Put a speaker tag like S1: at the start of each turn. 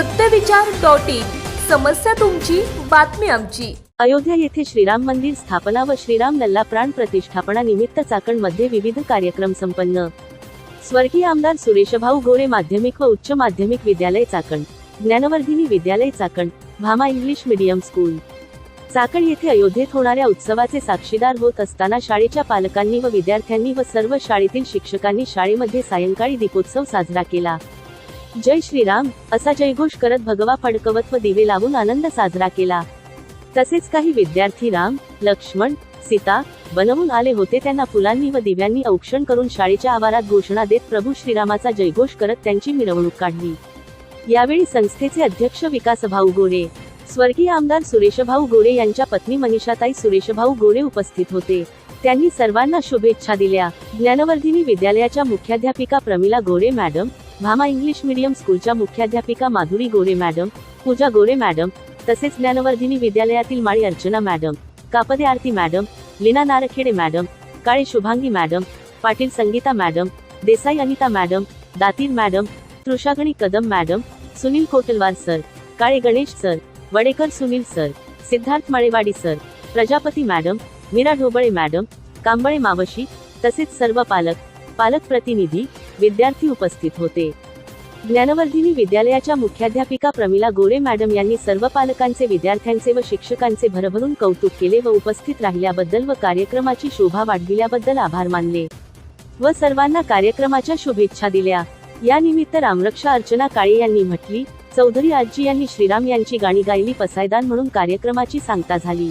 S1: सत्यविचार dot in. समस्या तुमची बातमी आमची.
S2: अयोध्या येथे श्रीराम मंदिर स्थापना व श्रीराम लल्ला प्राण प्रतिष्ठापना निमित्त चाकणमध्ये विविध कार्यक्रम संपन्न. स्वर्गीय आमदार सुरेशभाऊ गोरे माध्यमिक व उच्च माध्यमिक विद्यालय चाकण. ज्ञानवर्धिनी विद्यालय Chakan Bhama English medium school. Chakan येथे अयोध्येत होणाऱ्या उत्सवाचे साक्षीदार होत असताना शाळेच्या पालकांनी व विद्यार्थ्यांनी व सर्व शाळेतील शिक्षकांनी शाळेमध्ये सायंकाळी दीपोत्सव साजरा केला. जय श्रीराम असा जयघोष करत भगवा फडकवत व दिवे लावून आनंद साजरा केला. तसेच काही विद्यार्थी राम लक्ष्मण सीता बनवून आले होते. त्यांना फुलांनी व दिव्यांनी औक्षण करून शाळेच्या आवारात घोषणा देत प्रभू श्रीरामाचा जयघोष करत त्यांची मिरवणूक काढली. यावेळी संस्थेचे अध्यक्ष विकासभाऊ गोरे स्वर्गीय आमदार सुरेशभाऊ गोरे यांच्या पत्नी मनीषाताई सुरेशभाऊ गोरे उपस्थित होते. त्यांनी सर्वांना शुभेच्छा दिल्या. ज्ञानवर्धिनी विद्यालयाच्या मुख्याध्यापिका Pramila Gore madam Bhama English medium स्कूलच्या मुख्याध्यापिका माधुरी गोरे मॅडम पूजा गोरे मॅडम तसेच Dnyanvardhini विद्यालयातील Mali Archana madam Kapade Aarti madam Leena Narkhede madam Kale Shubhangi madam Patil Sangeeta madam Desai Anita madam Datir madam Trushagani Kadam madam Sunil Kotalwar sir Kale Ganesh sir Wadekar Sunil sir Siddharth Malewadi sir Prajapati madam Meera Dhobale madam Kamble मावशी तसेच सर्व पालक पालक प्रतिनिधी विद्यार्थी उपस्थित होते. ज्ञानवर्धिनी विद्यालयाच्या मुख्याध्यापिका प्रमिला गोरे मॅडम यांनी सर्व पालकांचे विद्यार्थ्यांचे व शिक्षकांचे भरभरून कौतुक केले व उपस्थित राहिल्याबद्दल व कार्यक्रमाची शोभा वाढविल्याबद्दल आभार मानले. व सर्वांना कार्यक्रमाच्या शुभेच्छा दिल्या. या निमित्त रामरक्षा अर्चना काळे यांनी म्हटली चौधरी आजी यांनी श्रीराम यांची गाणी गायली पसायदान म्हणून कार्यक्रमाची सांगता झाली.